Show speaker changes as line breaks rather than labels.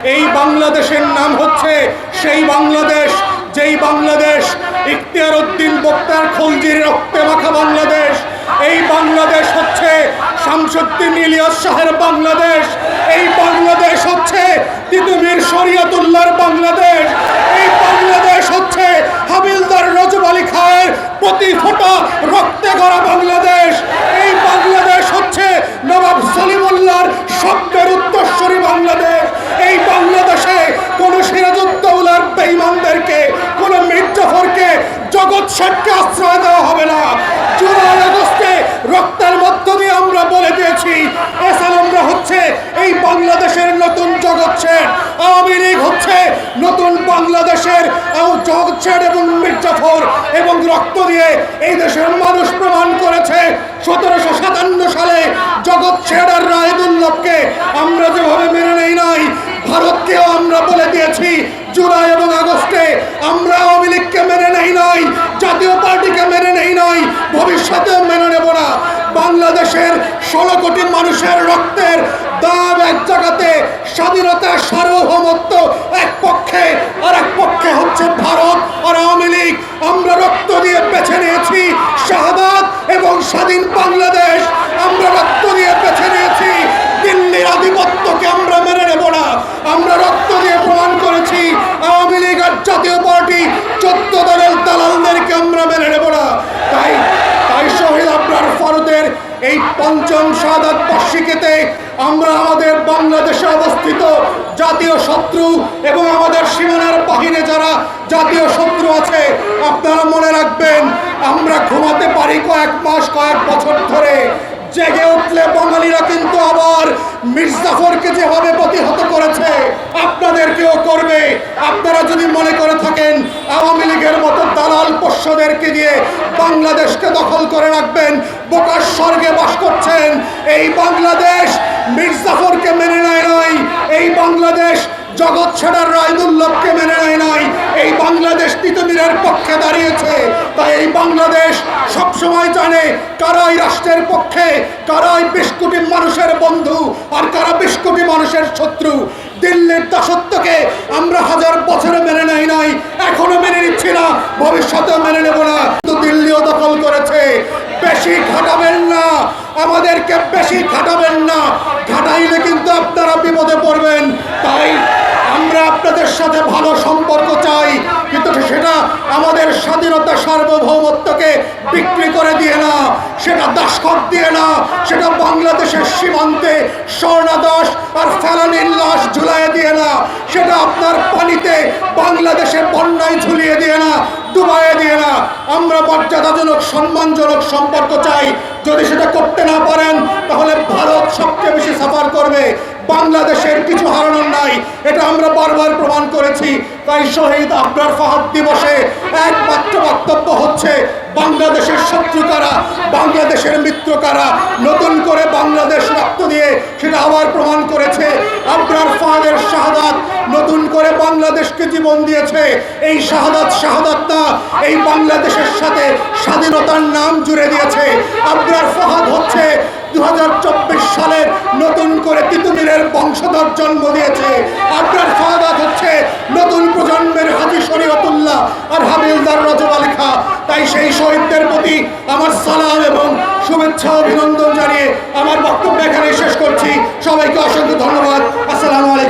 এই বাংলাদেশের নাম হচ্ছে সেই বাংলাদেশ, যেই বাংলাদেশ ইখতিয়ার উদ্দিন বক্তার খলজির রক্তে মাখা বাংলাদেশ। এই বাংলাদেশ হচ্ছে শামসুদ্দিন ইলিয়াস শাহের বাংলাদেশ। এই বাংলাদেশ হচ্ছে তিতুমির শেখকে আশ্রয় দেওয়া হবে না। জুলাই আগস্টে রক্তের মধ্য দিয়ে আমরা বলে দিয়েছি এসাল আমরা হচ্ছে এই বাংলাদেশের নতুন জগৎ শেখ আওয়ামী লীগ হচ্ছে নতুন বাংলাদেশের জগৎ শেখ এবং মির্জাফর এবং রক্ত দিয়ে এই দেশের মানুষ প্রমাণ করেছে জাতীয় পার্টিকে মেনে নেই নয়, ভবিষ্যতেও মেনে নেব না। বাংলাদেশের ষোলো কোটি মানুষের রক্তের দাম এক জায়গাতে স্বাধীনতার সার্বভৌমত্ব এক পক্ষে, আর এক পক্ষে হচ্ছে ভারত আর আওয়ামী লীগ। আমরা রক্ত দিয়ে বেছে নিয়েছি শাহবাদ এবং স্বাধীন বাংলাদেশ আমরা রক্ত দিয়ে বেছে নিয়েছি দিল্লির আধিপত্যকে আমরা মেনে নেব না আমরা রক্ত দিয়ে প্রমাণ করেছি আওয়ামী লীগ আর জাতীয় পার্টি চোদ্দ দলের দালালদেরকে আমরা মেনে নেব না তাই তাই শহীদ আবরার ফরদের এই পঞ্চম শাহাদাত বার্ষিকীতে আমরা আমাদের বাংলাদেশে অবস্থিত জাতীয় শত্রু এবং আমাদের সীমানার বাহিরে যারা জাতীয় শত্রু আছে, আপনারা মনে রাখবেন, আমরা ঘুমাতে পারি কয়েক মাস, কয়েক বছর ধরে। জেগে উঠলে বাঙালিরা কিন্তু আবার মির্জাফরকে যেভাবে প্রতিহত করেছে, আপনাদেরকেও করবে। আপনারা যদি মনে করে থাকেন পোষ্যদেরকে দিয়ে বাংলাদেশকে দখল করে রাখবেন। বোকার স্বর্গে বাস করছেন। এই বাংলাদেশ মির্জাফরকে মেনে নেয় নাই। এই বাংলাদেশ জগৎ ছেড়ার রায়দুল্লভকে মেনে নেয় নাই। এই বাংলাদেশ তিতুমিরের পক্ষে দাঁড়িয়েছে। তাই এই বাংলাদেশ সবসময় জানে কারাই রাষ্ট্রের পক্ষে, কারাই বিশ কোটি মানুষের বন্ধু আর কারা বিশ কোটি মানুষের শত্রু। দিল্লির দাসত্বকে আমরা হাজার বছরে মেনে নেই নাই, এখনও মেনে নিচ্ছি না। ভবিষ্যতেও মেনে নেব না। তো দিল্লিও দখল করেছে। বেশি ঘাটাবেন না। আমাদেরকে বেশি ঘাটাবেন না। ঘাটাইলে কিন্তু আপনারা বিপদে পড়বেন। তাই আমরা আপনাদের সাথে ভালো সম্পর্ক চাই। কিন্তু সেটা আমাদের স্বাধীনতা সার্বভৌমত্বকে বিক্রি করে দিয়ে না। সেটা দাসখত দিয়ে না। সেটা বাংলাদেশের সীমান্তে স্বর্ণাদাস সেটা আপনার পানিতে বাংলাদেশের বন্যায় ঝুলিয়ে দিয়ে না, ডুবাইয়ে দিয়ে না। আমরা মর্যাদাজনক, সম্মানজনক সম্পর্ক চাই। যদি সেটা করতে না পারেন, তাহলে ভারত সবচেয়ে বেশি সাফার করবে। বাংলাদেশের কিছু হারানোর নাই। এটা আমরা বারবার প্রমাণ করেছি। তাই শহীদ আবরার ফাহাদ দিবসে একমাত্র বক্তব্য হচ্ছে, বাংলাদেশের শত্রু কারা? বাংলাদেশের মিত্র কারা? নতুন করে বাংলাদেশ রক্ত দিয়ে সেটা আবার প্রমাণ করেছে আবরার ফাহাদের শাহাদাত নতুন করে বাংলাদেশকে জীবন দিয়েছে। এই শাহাদাত শাহাদাত না, এই বাংলাদেশের সাথে স্বাধীনতার নাম জুড়ে দিয়েছে। আবরার ফাহাদ হচ্ছে দু সালের নতুন করে তিতুমিরের বংশধর জন্ম দিয়েছে। আপনার ফাদাত হচ্ছে নতুন প্রজন্মের হাজি শরীয়তুল্লাহ আর হাবিলদার রজব আলী খা। তাই সেই শহীদদের প্রতি আমার সালাম এবং শুভেচ্ছা অভিনন্দন জানিয়ে আমার বক্তব্য এখানে শেষ করছি। সবাইকে অসংখ্য ধন্যবাদ। আসসালামু আলাইকুম।